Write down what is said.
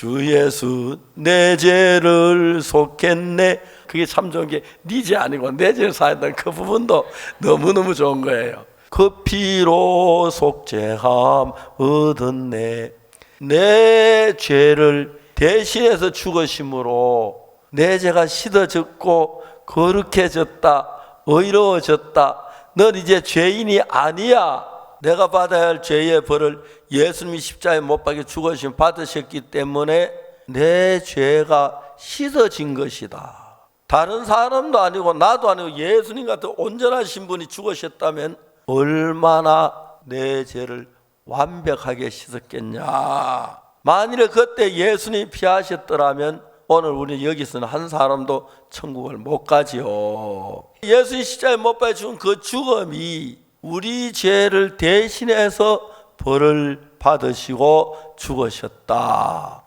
주 예수 내 죄를 속했네. 그게 참 좋은 게 네 죄 아니고 내 죄를 사했다는 그 부분도 너무너무 좋은 거예요. 그 피로 속죄함 얻었네. 내 죄를 대신해서 죽으심으로 내 죄가 씻어졌고 거룩해졌다 의로워졌다. 넌 이제 죄인이 아니야 내가 받아야 할 죄의 벌을 예수님이 십자가에 못 박혀 죽으심 받으셨기 때문에 내 죄가 씻어진 것이다 다른 사람도 아니고 나도 아니고 예수님 같은 온전하신 분이 죽으셨다면 얼마나 내 죄를 완벽하게 씻었겠냐. 만일에 그때 예수님이 피하셨더라면 오늘 우리 여기서는 한 사람도 천국을 못 가지요. 예수님 십자가에 못 박혀 죽은 그 죽음이 우리 죄를 대신해서 벌을 받으시고 죽으셨다.